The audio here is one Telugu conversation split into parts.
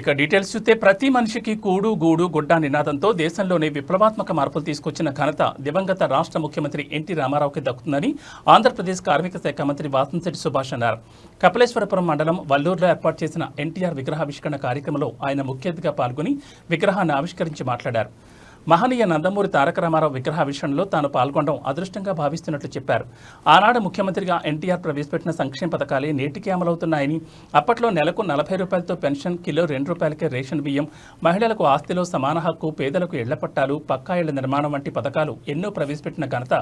ఇక డీటెయిల్స్ చూస్తే ప్రతి మనిషికి కూడు గూడు గుడ్డ నినాదంతో దేశంలోనే విప్లవాత్మక మార్పులు తీసుకొచ్చిన ఘనత దివంగత రాష్ట్ర ముఖ్యమంత్రి ఎన్టీ రామారావుకి దక్కుతుందని ఆంధ్రప్రదేశ్ కార్మిక శాఖ మంత్రి వాసంశెట్టి సుభాష్ అన్నారు. కపిలేశ్వరపురం మండలం వల్లూరులో ఏర్పాటు చేసిన ఎన్టీఆర్ విగ్రహావిష్కరణ కార్యక్రమంలో ఆయన ముఖ్య అతిథిగా పాల్గొని విగ్రహాన్ని ఆవిష్కరించి మాట్లాడారు. మహనీయ నందమూరి తారక రామారావు విగ్రహ విషయంలో తాను పాల్గొనడం అదృష్టంగా భావిస్తున్నట్లు చెప్పారు. ఆనాడు ముఖ్యమంత్రిగా ఎన్టీఆర్ ప్రవేశపెట్టిన సంక్షేమ పథకాలే నేటికి అమలవుతున్నాయని అప్పట్లో నెలకు నలభై రూపాయలతో పెన్షన్ కిలో రెండు రూపాయలకే రేషన్ బియ్యం మహిళలకు ఆస్తిలో సమాన హక్కు పేదలకు ఇళ్ళ పట్టాలు పక్కా ఇళ్ళ నిర్మాణం వంటి పథకాలు ఎన్నో ప్రవేశపెట్టిన ఘనత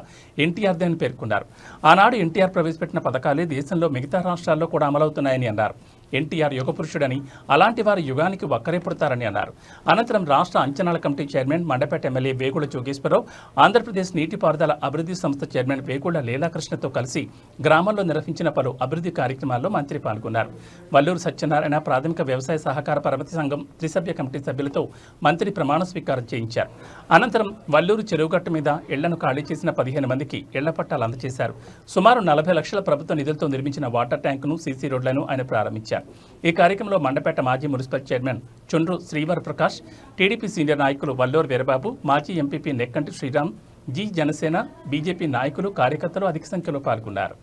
ఎన్టీఆర్దే అని పేర్కొన్నారు. ఆనాడు ఎన్టీఆర్ ప్రవేశపెట్టిన పథకాలే దేశంలో మిగతా రాష్ట్రాల్లో కూడా అమలవుతున్నాయని అన్నారు. ఎన్టీఆర్ యుగపురుషుడని అలాంటి వారు యుగానికి ఒక్కరే పుడతారని అన్నారు. అనంతరం రాష్ట్ర అంచనాల committee chairman Mandapeta MLA Vegulla Jogeswara Rao Andhra Pradesh నీటిపారుదల అభివృద్ధి సంస్థ చైర్మన్ వేగుళ్ళ లీలాకృష్ణతో కలిసి గ్రామంలో నిర్వహించిన పలు అభివృద్ధి కార్యక్రమాల్లో మంత్రి పాల్గొన్నారు. వల్లూరు సత్యనారాయణ ప్రాథమిక వ్యవసాయ సహకార పరమతి సంఘం త్రిసభ్య కమిటీ సభ్యులతో మంత్రి ప్రమాణ స్వీకారం చేయించారు. అనంతరం వల్లూరు చెరువుగట్టు మీద ఇళ్ళను ఖాళీ చేసిన పదిహేను మందికి ఇళ్ళ పట్టాలు అందజేశారు. సుమారు నలభై లక్షల ప్రభుత్వ నిధులతో నిర్మించిన వాటర్ ట్యాంకును సీసీ రోడ్లను ఆయన ప్రారంభించారు. ఈ కార్యక్రమంలో మండపేట మాజీ మున్సిపల్ చైర్మన్ చుండ్రు శ్రీవర్ ప్రకాష్ టీడీపీ సీనియర్ నాయకులు వల్లూరు వీరబాబు మాజీ MPP Nekkanti Sriram G Janasena BJP నాయకులు కార్యకర్తలు అధిక సంఖ్యలో పాల్గొన్నారు.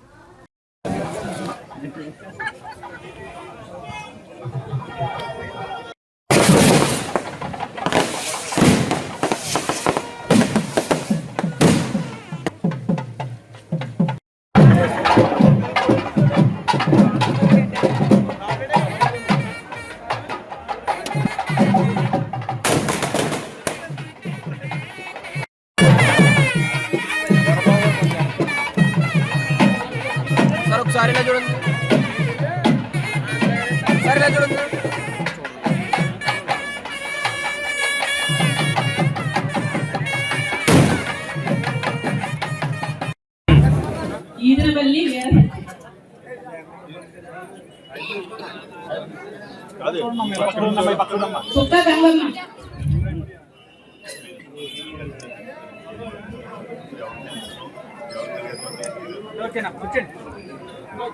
సార్ ఒకసారి ఇలా చూడండి ఒకసారి ఇలా చూడండి ఈదరవల్లి వేర కుక్క గంగమ్మ ఓకేనా కూర్చోండి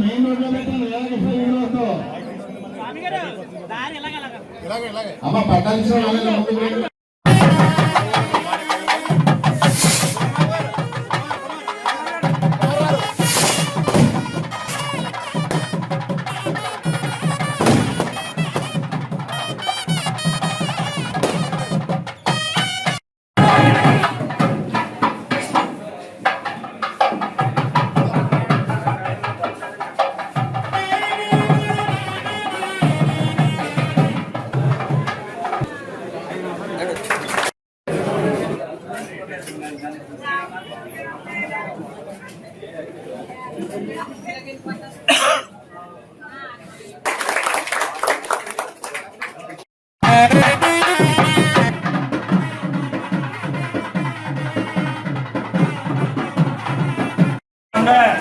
మెయిన్ రోడ్లో పెట్టాలి అమ్మ పట్టాల్సిన கொண்ட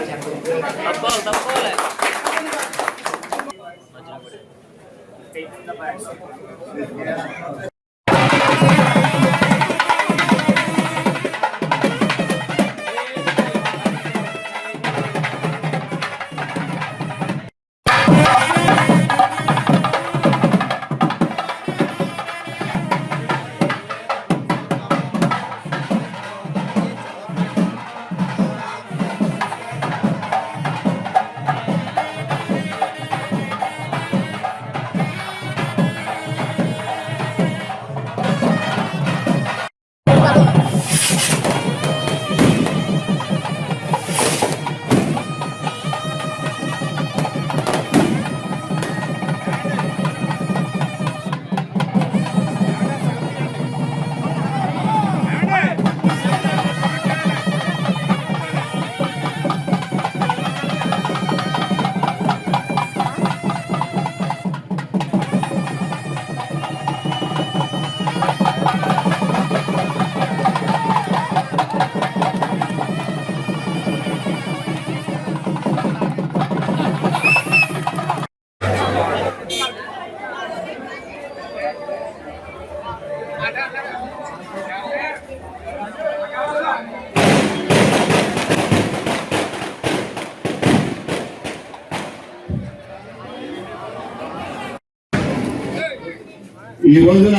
ఈ రోజున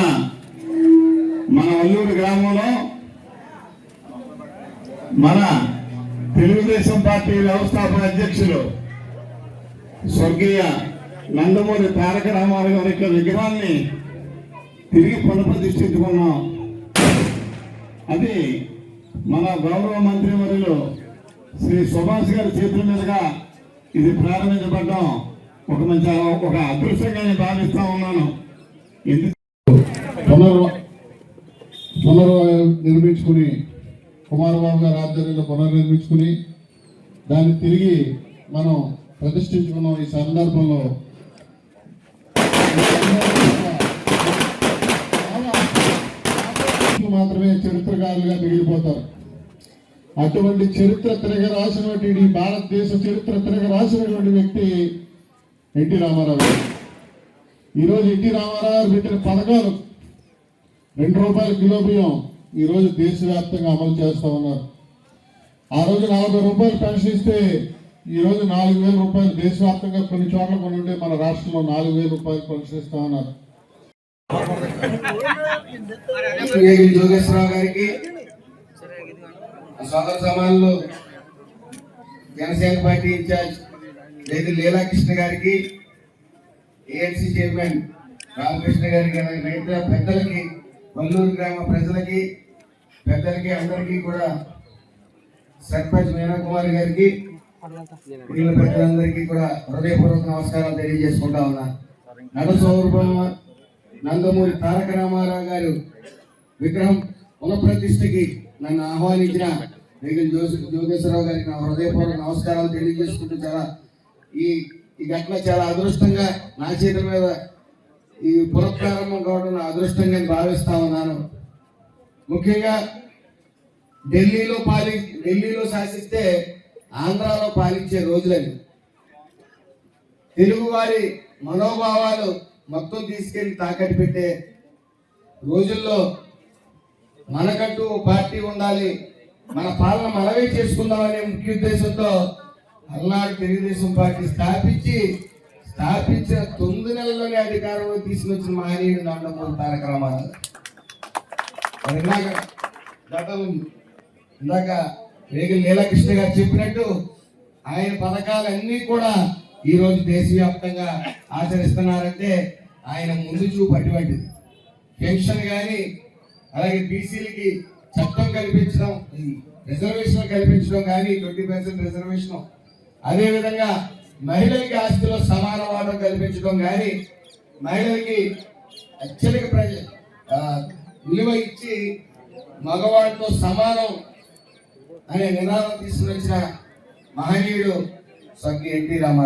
మన అల్లూరు గ్రామంలో మన తెలుగుదేశం పార్టీ వ్యవస్థాపక అధ్యక్షులు స్వర్గీయ నందమూరి తారక రామారావు గారి యొక్క విగ్రహాన్ని తిరిగి పునఃప్రతిష్ఠించుకున్నాం. అది మన గౌరవ మంత్రివర్యులు శ్రీ సుభాష్ గారి చేతుల మీదుగా ఇది ప్రారంభించబడడం. ఒక మంచి ఒక అదృష్టంగా నేను భావిస్తా ఉన్నాను. ఎందుకు పునర్ పునర్ నిర్మించుకుని కుమారబాబు గారి ఆధ్వర్యంలో పునర్నిర్మించుకుని దాన్ని తిరిగి మనం ప్రతిష్ఠించుకున్నాం ఈ సందర్భంలో. మాత్రమే చరిత్రకారులుగా మిగిలిపోతారు. అటువంటి చరిత్ర తిరగ రాసినటువంటి ఈ భారతదేశ చరిత్ర తిరగ రాసినటువంటి వ్యక్తి ఎన్టీ రామారావు గారు. ఈరోజు ఎన్టీ రామారావు గారు పెట్టిన పథకాలు రెండు రూపాయల కిలో బియ్యం ఈరోజు దేశవ్యాప్తంగా అమలు చేస్తూ ఉన్నారు. ఆ రోజు నలభై రూపాయలు పెన్షన్ ఇస్తే ఈరోజు నాలుగు వేల రూపాయలు దేశవ్యాప్తంగా కొన్ని చోట్ల కొన్ని ఉంటే మన రాష్ట్రంలో నాలుగు వేల రూపాయలు పెన్షన్ ఇస్తా ఉన్నారు. జోగేశ్వరరావు గారికి సోదర సమానులు జనసేన పార్టీ ఇన్ఛార్జ్ లేదు లీలాకృష్ణ గారికి ఏఎన్సీ చైర్మన్ రామకృష్ణ గారికి మిగతా పెద్దలకి వల్లూరు గ్రామ ప్రజలకి పెద్దలకి అందరికీ కూడా సర్పంచ్ మీనా గారికి మిగిలిన పెద్దలందరికీ కూడా హృదయపూర్వక నమస్కారాలు తెలియజేసుకుంటా ఉన్నా. నడ నందమూరి తారక రామారావు గారు విగ్రహం పునఃప్రతిష్ఠకి నన్ను ఆహ్వానించిన వేగం జోగేశ్వరరావు గారికి నా హృదయపూర్వక నమస్కారాలు తెలియజేసుకుంటూ చాలా ఈ ఈ ఘటన చాలా అదృష్టంగా నా చేతుల మీద ఈ పునఃప్రారంభం కావడం నా అదృష్టంగా నేను భావిస్తా ఉన్నాను. ముఖ్యంగా ఢిల్లీలో పాలి ఢిల్లీలో శాసిస్తే ఆంధ్రాలో పాలించే రోజులని. తెలుగువారి మనోభావాలు మొత్తం తీసుకెళ్ళి తాకట్టు పెట్టే రోజుల్లో మనకంటూ పార్టీ ఉండాలి మన పాలన మనమే చేసుకుందామనే ముఖ్య ఉద్దేశంతో అలనాడు తెలుగుదేశం పార్టీ స్థాపించి స్థాపించిన తొమ్మిది నెలల్లోనే అధికారంలో తీసుకొచ్చిన మహనీయుడు నందమూరి తారక రామారావు. గతంలో ఇందాక గతం ఇందాక గారు చెప్పినట్టు ఆయన పథకాలన్నీ కూడా ఈ రోజు దేశవ్యాప్తంగా ఆచరిస్తున్నారంటే ఆయన ముందు చూపు అటువంటిది. పెన్షన్ కానీ అలాగే బీసీలకి చట్టం కల్పించడం రిజర్వేషన్ కల్పించడం కానీ ట్వంటీ పర్సెంట్ రిజర్వేషన్. అదేవిధంగా మహిళలకి ఆస్తిలో సమాన వాటం కల్పించడం కానీ మహిళలకి అత్యధిక ప్రజ విలువ ఇచ్చి మగవాడితో సమానం అనే నినాదం తీసుకుని వచ్చిన మహనీయుడు స్వర్గీయ ఎన్టీ రామారావు.